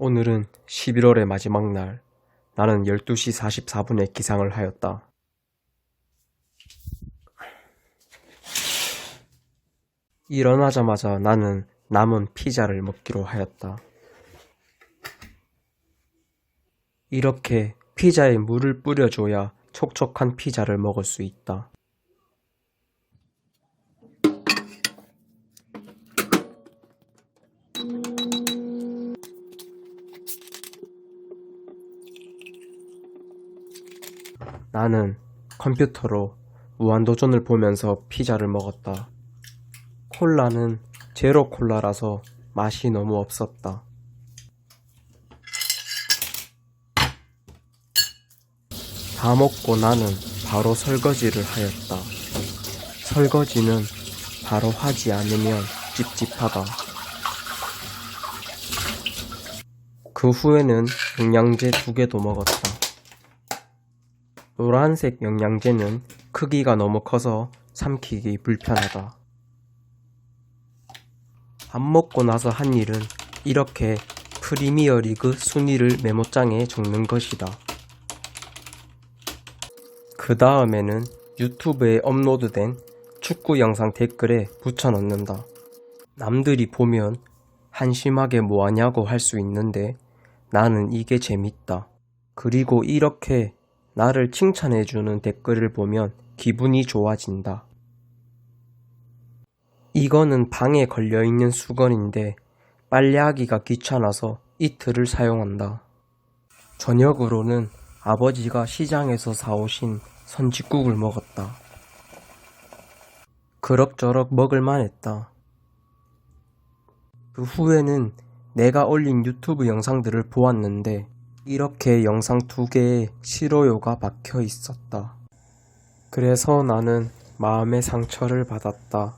오늘은 11월의 마지막 날. 나는 12시 44분에 기상을 하였다. 일어나자마자 나는 남은 피자를 먹기로 하였다. 이렇게 피자에 물을 뿌려줘야 촉촉한 피자를 먹을 수 있다. 나는 컴퓨터로 무한도전을 보면서 피자를 먹었다. 콜라는 제로 콜라라서 맛이 너무 없었다. 다 먹고 나는 바로 설거지를 하였다. 설거지는 바로 하지 않으면 찝찝하다. 그 후에는 영양제 두 개도 먹었다. 노란색 영양제는 크기가 너무 커서 삼키기 불편하다. 밥 먹고 나서 한 일은 이렇게 프리미어 리그 순위를 메모장에 적는 것이다. 그 다음에는 유튜브에 업로드된 축구 영상 댓글에 붙여 넣는다. 남들이 보면 한심하게 뭐하냐고 할 수 있는데 나는 이게 재밌다. 그리고 이렇게 나를 칭찬해주는 댓글을 보면 기분이 좋아진다. 이거는 방에 걸려있는 수건인데 빨래하기가 귀찮아서 이틀을 사용한다. 저녁으로는 아버지가 시장에서 사오신 선짓국을 먹었다. 그럭저럭 먹을만 했다. 그 후에는 내가 올린 유튜브 영상들을 보았는데 이렇게 영상 두 개에 싫어요가 박혀 있었다. 그래서 나는 마음의 상처를 받았다.